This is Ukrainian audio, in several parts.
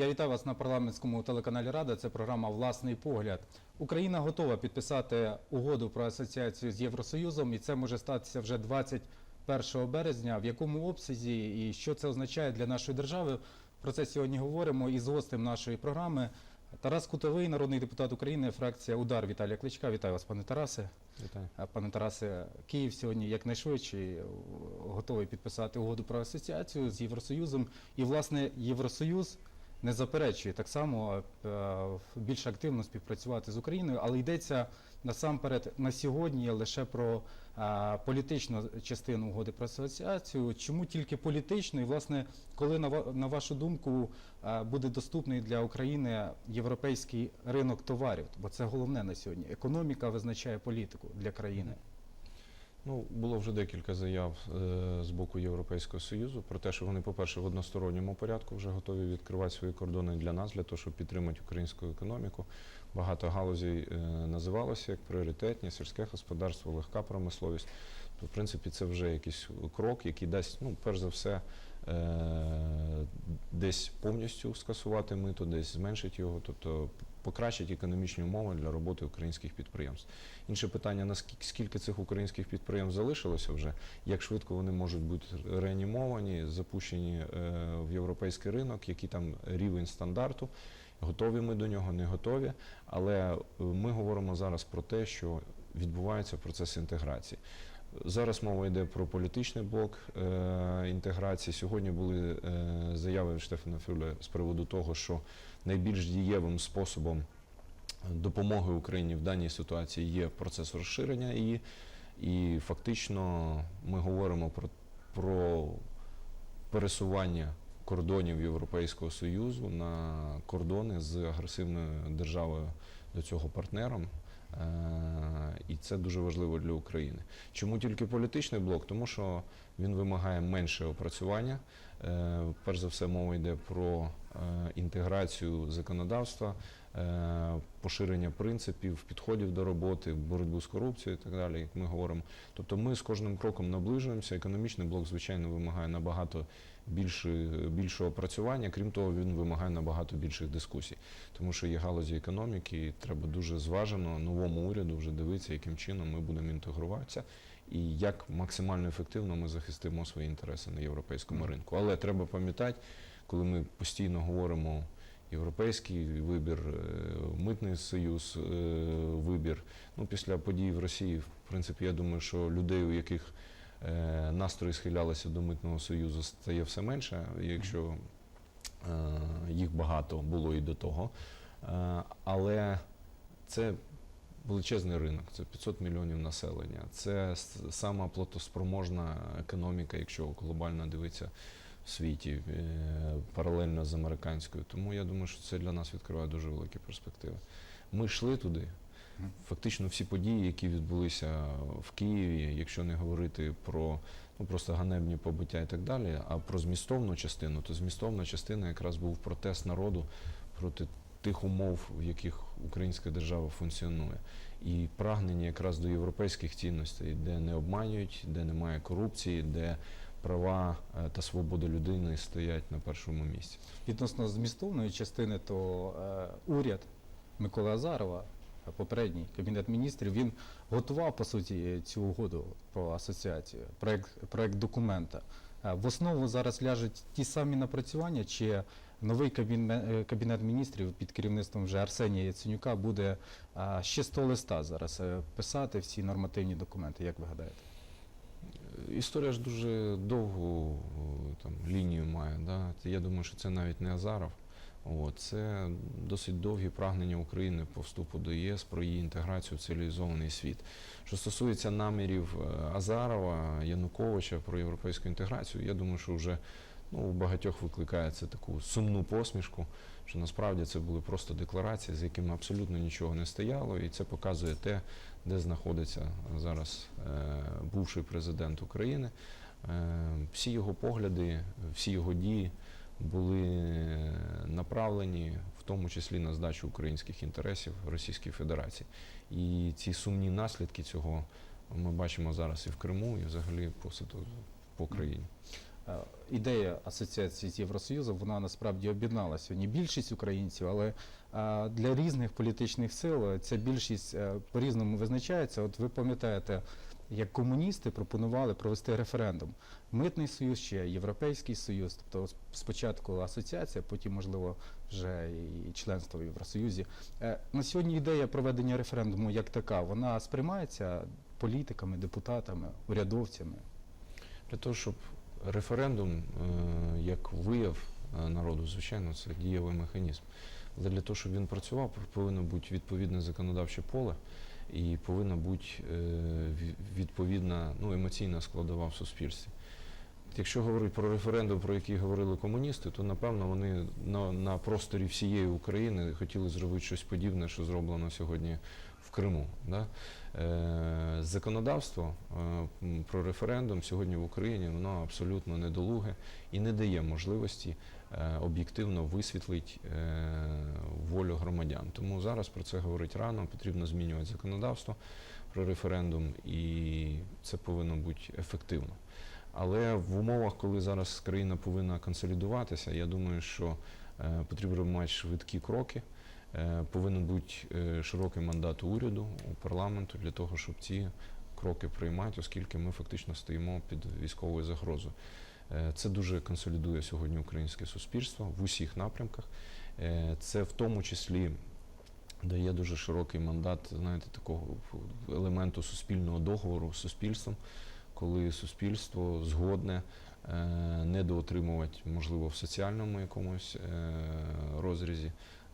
Я вітаю вас на парламентському телеканалі Рада. Це програма Власний погляд. Україна готова підписати угоду про асоціацію з Євросоюзом, і це може статися вже 21 березня. В якому обсязі і що це означає для нашої держави? Про це сьогодні говоримо із гостем нашої програми. Тарас Кутовий, народний депутат України, фракція Удар Віталія Кличка. Вітаю вас, пане Тарасе. Вітаю. Пане Тарасе, Київ сьогодні якнайшвидше готовий підписати угоду про асоціацію з Євросоюзом. І, власне, Євросоюз не заперечує так само е, більш активно співпрацювати з Україною, але йдеться насамперед на сьогодні лише про е, політичну частину угоди про асоціацію. Чому тільки політичну? І, власне, коли на вашу думку е, буде доступний для України європейський ринок товарів? Бо це головне на сьогодні. Економіка визначає політику для країни. Ну, було вже декілька заяв е, з боку Європейського Союзу про те, що вони, по-перше, в односторонньому порядку вже готові відкривати свої кордони для нас, для того, щоб підтримати українську економіку. Багато галузей е, називалося як пріоритетні, сільське господарство, легка промисловість. То, в принципі, це вже якийсь крок, який дасть, ну, перш за все, е, десь повністю скасувати мито, десь зменшить його, тобто покращить економічні умови для роботи українських підприємств. Інше питання, наскільки скільки цих українських підприємств залишилося вже, як швидко вони можуть бути реанімовані, запущені е, в європейський ринок, який там рівень стандарту. Готові ми до нього, не готові. Але е, ми говоримо зараз про те, що відбувається процес інтеграції. Зараз мова йде про політичний блок е, інтеграції. Сьогодні були заяви Штефана Фюле з приводу того, що найбільш дієвим способом допомоги Україні в даній ситуації є процес розширення її. І фактично ми говоримо про, про пересування кордонів Європейського Союзу на кордони з агресивною державою до цього партнером. Е, І це дуже важливо для України. Чому тільки політичний блок? Тому що він вимагає менше опрацювання. Е, Перш за все, мова йде про е, інтеграцію законодавства, е, поширення принципів, підходів до роботи, боротьбу з корупцією і так далі, як ми говоримо. Тобто ми з кожним кроком наближуємося. Економічний блок, звичайно, вимагає набагато більше, більшого опрацювання. Крім того, він вимагає набагато більших дискусій, тому що є галузі економіки, і треба дуже зважено новому уряду вже дивитися, яким чином ми будемо інтегруватися. І як максимально ефективно ми захистимо свої інтереси на європейському ринку. Але треба пам'ятати, коли ми постійно говоримо європейський вибір, е, митний союз, е, вибір. Ну, після подій в Росії, в принципі, я думаю, що людей, у яких е, настрої схилялися до митного союзу, стає все менше, якщо їх багато було і до того. Але це величезний ринок, це 500 мільйонів населення. Це сама платоспроможна економіка, якщо глобально дивитися в світі, е, паралельно з американською. Тому я думаю, що це для нас відкриває дуже великі перспективи. Ми йшли туди. Фактично всі події, які відбулися в Києві, якщо не говорити про ну, просто ганебні побиття і так далі, а про змістовну частину, то змістовна частина якраз був протест народу проти тих умов, в яких українська держава функціонує. І прагнення якраз до європейських цінностей, де не обманюють, де немає корупції, де права е, та свобода людини стоять на першому місці. Відносно змістовної частини, то е, уряд Миколи Азарова, е, попередній кабінет міністрів, він готував по суті цю угоду про асоціацію, проект, проект документа. Е, В основу зараз ляжуть ті самі напрацювання, чи новий е, кабінет міністрів під керівництвом вже Арсенія Яценюка буде е, ще 100 листа зараз е, писати всі нормативні документи, як ви гадаєте? Історія ж дуже довгу там, лінію має. Да? Я думаю, що це навіть не Азаров. От, це досить довгі прагнення України по вступу до ЄС про її інтеграцію в цивілізований світ. Що стосується намірів Азарова, Януковича про європейську інтеграцію, я думаю, що вже ну, у багатьох викликає це таку сумну посмішку, що насправді це були просто декларації, з якими абсолютно нічого не стояло, і це показує те, де знаходиться зараз е, бувший президент України. Е, всі його погляди, всі його дії були направлені в тому числі на здачу українських інтересів Російській Федерації. І ці сумні наслідки цього ми бачимо зараз і в Криму, і взагалі по по країні. Е, ідея асоціації з Євросоюзом вона насправді об'єднала сьогодні більшість українців, але е, для різних політичних сил ця більшість е, по-різному визначається. От ви пам'ятаєте, як комуністи пропонували провести референдум. Митний союз чи Європейський Союз, тобто спочатку асоціація, потім, можливо, вже і членство в Євросоюзі. На сьогодні ідея проведення референдуму як така, вона сприймається політиками, депутатами, урядовцями. Для того, щоб референдум, е, як вияв е, народу, звичайно, це дієвий механізм. Але для того, щоб він працював, повинно бути відповідне законодавче поле і повинна бути е, відповідна ну, емоційна складова в суспільстві. Якщо говорити про референдум, про який говорили комуністи, то напевно вони на, на просторі всієї України хотіли зробити щось подібне, що зроблено сьогодні в Криму. Да? Е, законодавство е, про референдум сьогодні в Україні воно абсолютно недолуге і не дає можливості е, об'єктивно висвітлити е, волю громадян. Тому зараз про це говорити рано, потрібно змінювати законодавство про референдум, і це повинно бути ефективно. Але в умовах, коли зараз країна повинна консолідуватися, я думаю, що е, потрібно мати швидкі кроки. Е, повинен бути е, широкий мандат уряду, у парламенту для того, щоб ці кроки приймати, оскільки ми фактично стоїмо під військовою загрозою. Це дуже консолідує сьогодні українське суспільство в усіх напрямках. Це в тому числі дає дуже широкий мандат, знаєте, такого елементу суспільного договору з суспільством, коли суспільство згодне е, недоотримувати, можливо, в соціальному якомусь е, розрізі,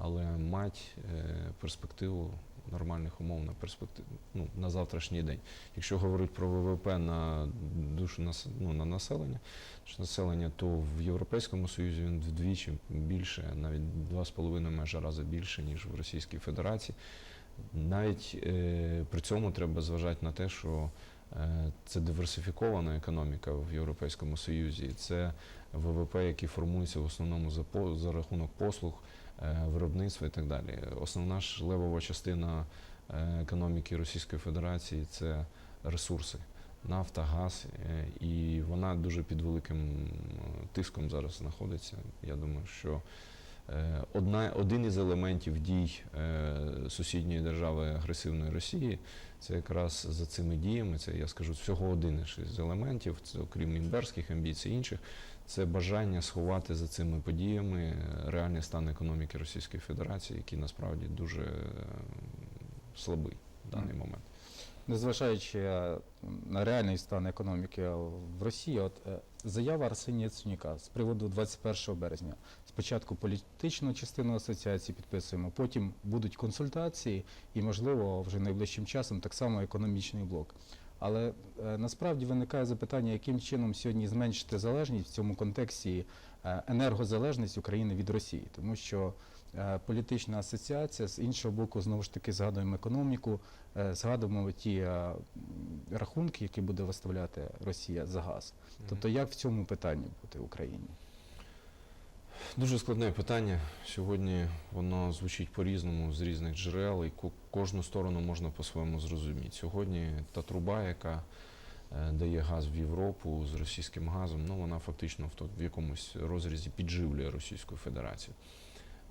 але мати е, перспективу нормальних умов на перспективу ну, на завтрашній день. Якщо говорити про ВВП на душу ну, на населення, населення, то в Європейському Союзі він вдвічі більше, навіть два з половиною майже рази більше, ніж в Російській Федерації. Навіть е, при цьому треба зважати на те, що це диверсифікована економіка в Європейському Союзі. Це ВВП, який формується в основному за, за рахунок послуг, е, виробництва і так далі. Основна ж левова частина е, економіки Російської Федерації це ресурси. Нафта, газ, е, і вона дуже під великим тиском зараз знаходиться. Я думаю, що е, одна, один із елементів дій е, сусідньої держави агресивної Росії це якраз за цими діями, це я скажу всього один із елементів, це окрім імперських амбіцій інших, це бажання сховати за цими подіями е, реальний стан економіки Російської Федерації, який насправді дуже е, слабий даний момент. Незважаючи е, на реальний стан економіки в Росії, от е, заява Арсенія Яценюка з приводу 21 березня. Спочатку політичну частину асоціації підписуємо, потім будуть консультації і, можливо, вже найближчим часом так само економічний блок. Але е, насправді виникає запитання, яким чином сьогодні зменшити залежність в цьому контексті е, енергозалежність України від Росії, тому що е, політична асоціація з іншого боку знову ж таки згадуємо економіку, е, згадуємо ті е, рахунки, які буде виставляти Росія за газ. Тобто, як в цьому питанні бути Україні? Дуже складне питання. Сьогодні воно звучить по-різному з різних джерел, і ко- кожну сторону можна по-своєму зрозуміти. Сьогодні та труба, яка е, дає газ в Європу з російським газом, ну вона фактично в, в якомусь розрізі підживлює Російську Федерацію.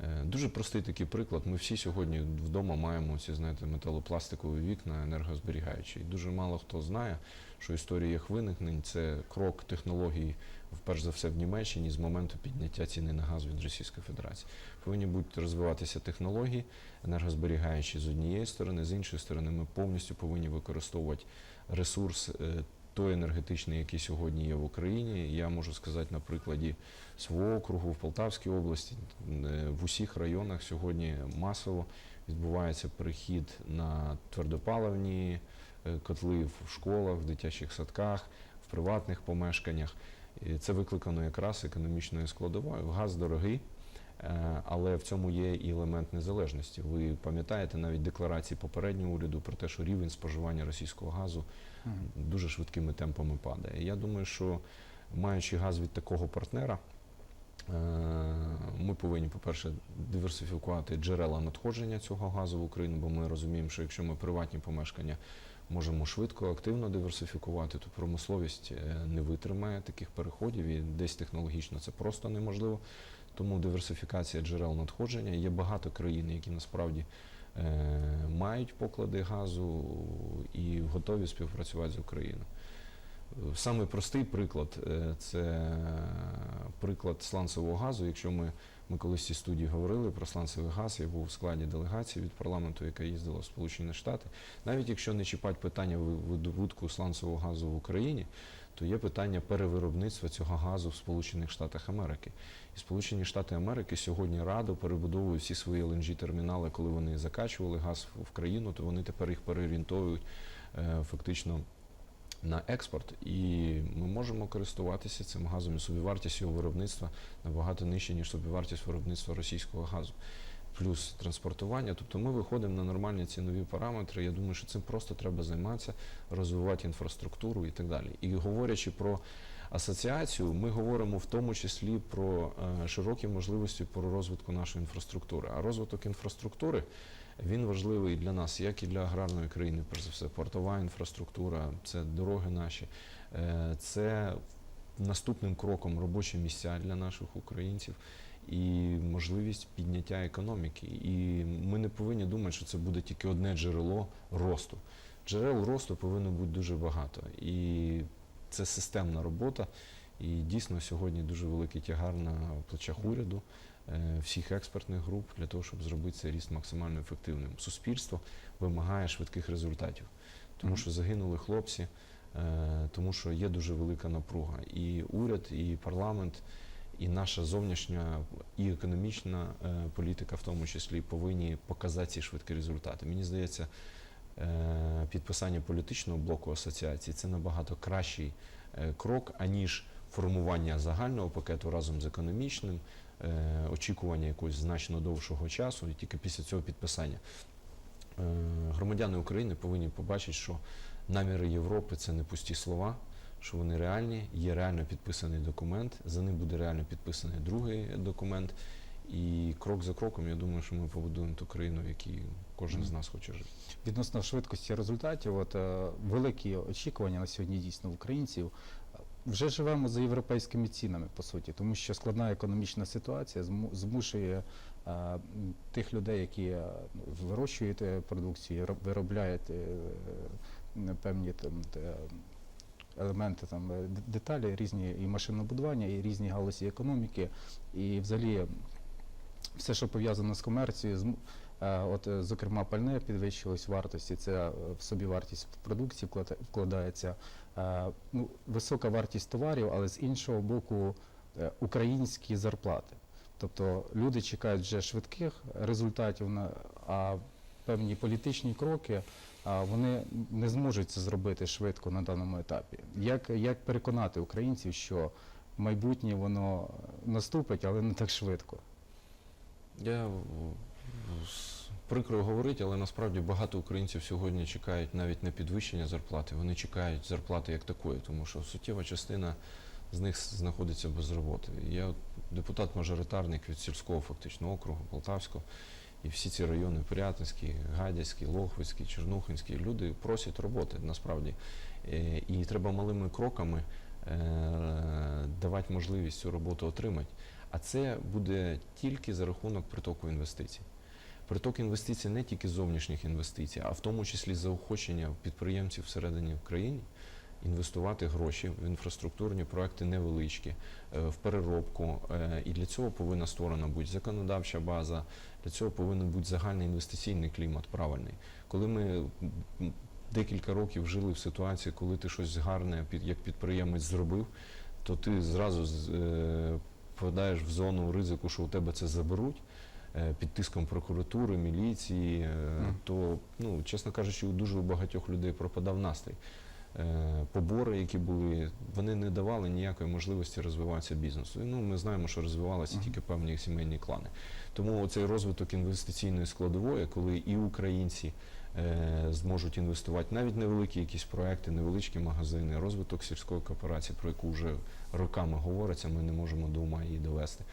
Е, Дуже простий такий приклад. Ми всі сьогодні вдома маємо ці, знаєте, металопластикові вікна енергозберігаючі. І дуже мало хто знає, що історія їх виникнень це крок технологій, перш за все в Німеччині з моменту підняття ціни на газ від Російської Федерації. Повинні будуть розвиватися технології, енергозберігаючі з однієї сторони, з іншої сторони, ми повністю повинні використовувати ресурс е, той енергетичний, який сьогодні є в Україні. Я можу сказати на прикладі свого округу в Полтавській області, е, в усіх районах сьогодні масово відбувається перехід на твердопаливні е, котли в школах, в дитячих садках, в приватних помешканнях. І це викликано якраз економічною складовою. Газ дорогий, але в цьому є і елемент незалежності. Ви пам'ятаєте навіть декларації попереднього уряду про те, що рівень споживання російського газу дуже швидкими темпами падає. Я думаю, що маючи газ від такого партнера, Ми повинні, по-перше, диверсифікувати джерела надходження цього газу в Україну, бо ми розуміємо, що якщо ми приватні помешкання можемо швидко, активно диверсифікувати, то промисловість е, не витримає таких переходів і десь технологічно це просто неможливо. Тому диверсифікація джерел надходження. Є багато країн, які насправді е, мають поклади газу і готові співпрацювати з Україною. Самий простий приклад е, це приклад сланцевого газу. Якщо ми, ми колись в студії говорили про сланцевий газ, я був у складі делегації від парламенту, яка їздила в Сполучені Штати. Навіть якщо не чіпати питання видобутку сланцевого газу в Україні, то є питання перевиробництва цього газу в Сполучених Штатах Америки. І Сполучені Штати Америки сьогодні радо перебудовують всі свої lng термінали, коли вони закачували газ в- країну, то вони тепер їх переорієнтовують е, фактично на експорт, і ми можемо користуватися цим газом і собівартість його виробництва набагато нижче, ніж собівартість виробництва російського газу. Плюс транспортування. Тобто ми виходимо на нормальні цінові параметри. Я думаю, що цим просто треба займатися, розвивати інфраструктуру і так далі. І говорячи про асоціацію, ми говоримо в тому числі про е, широкі можливості по розвитку нашої інфраструктури. А розвиток інфраструктури він важливий для нас, як і для аграрної країни, перш за все, портова інфраструктура, це дороги наші, е, це наступним кроком робочі місця для наших українців і можливість підняття економіки. І ми не повинні думати, що це буде тільки одне джерело росту. Джерел росту повинно бути дуже багато. І це системна робота. І дійсно сьогодні дуже великий тягар на плечах уряду е, всіх експертних груп для того, щоб зробити цей ріст максимально ефективним. Суспільство вимагає швидких результатів, тому що загинули хлопці, е, тому що є дуже велика напруга. І уряд, і парламент, і наша зовнішня і економічна е, політика, в тому числі, повинні показати ці швидкі результати. Мені здається, е, підписання політичного блоку асоціації це набагато кращий е, крок, аніж формування загального пакету разом з економічним, очікування якогось значно довшого часу, і тільки після цього підписання. Громадяни України повинні побачити, що наміри Європи це не пусті слова, що вони реальні, є реально підписаний документ, за ним буде реально підписаний другий документ. І крок за кроком, я думаю, що ми побудуємо ту країну, в якій кожен з нас хоче жити. Відносно швидкості результатів, от е, великі очікування на сьогодні дійсно в українців. Вже живемо за європейськими цінами, по суті, тому що складна економічна ситуація зму- змушує е, тих людей, які е, вирощують продукцію, ро- виробляють певні там елементи, там е, деталі, різні і машинобудування, і різні галузі економіки, і взагалі все, що пов'язано з комерцією, зму- Е, От, е, зокрема, пальне підвищилось вартості, це в собі вартість продукції вкладається. Ну, висока вартість товарів, але з іншого боку, українські зарплати. Тобто люди чекають вже швидких результатів, а певні політичні кроки вони не зможуть це зробити швидко на даному етапі. Як, як переконати українців, що майбутнє воно наступить, але не так швидко? Я прикро говорити, але насправді багато українців сьогодні чекають навіть не підвищення зарплати, вони чекають зарплати як такої, тому що суттєва частина з них знаходиться без роботи. Я депутат-мажоритарник від сільського фактично округу Полтавського, і всі ці райони Пирятинський, Гадяцький, Лохвицький, Чернухинський, люди просять роботи насправді. Е, І треба малими кроками е, давати можливість цю роботу отримати. А це буде тільки за рахунок притоку інвестицій. Приток інвестицій не тільки зовнішніх інвестицій, а в тому числі заохочення підприємців всередині в країні інвестувати гроші в інфраструктурні проекти невеличкі, е, в переробку. Е, І для цього повинна створена бути законодавча база, для цього повинен бути загальний інвестиційний клімат правильний. Коли ми декілька років жили в ситуації, коли ти щось гарне як підприємець зробив, то ти зразу е, в зону ризику, що у тебе це заберуть. Під тиском прокуратури, міліції, Мгм. то, ну, чесно кажучи, у дуже у багатьох людей пропадав настрій. Е, побори, які були, вони не давали ніякої можливості розвиватися бізнесу. Ну, ми знаємо, що розвивалися тільки певні сімейні клани. Тому цей розвиток інвестиційної складової, коли і українці е, зможуть інвестувати навіть невеликі якісь проекти, невеличкі магазини, розвиток сільської кооперації, про яку вже роками говориться, ми не можемо до ума її довести.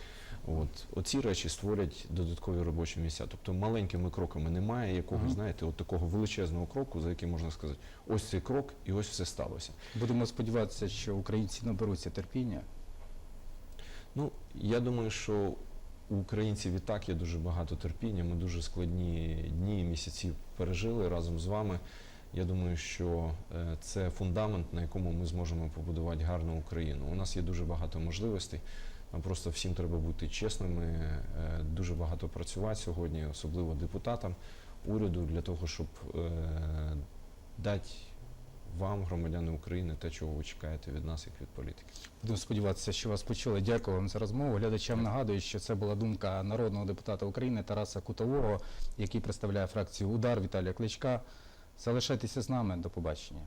От оці речі створять додаткові робочі місця. Тобто маленькими кроками немає якого, знаєте, от такого величезного кроку, за який можна сказати, ось цей крок, і ось все сталося. Будемо сподіватися, що українці наберуться терпіння. Ну, я думаю, що у українців і так є дуже багато терпіння. Ми дуже складні дні і місяці пережили разом з вами. Я думаю, що е, це фундамент, на якому ми зможемо побудувати гарну Україну. У нас є дуже багато можливостей. Нам просто всім треба бути чесними, е, дуже багато працювати сьогодні, особливо депутатам, уряду, для того, щоб е, дати вам, громадяни України, те, чого ви чекаєте від нас, як від політики. Будемо сподіватися, що вас почули. Дякую вам за розмову. Глядачам нагадую, що це була думка народного депутата України Тараса Кутового, який представляє фракцію Удар Віталія Кличка. Залишайтеся з нами. До побачення.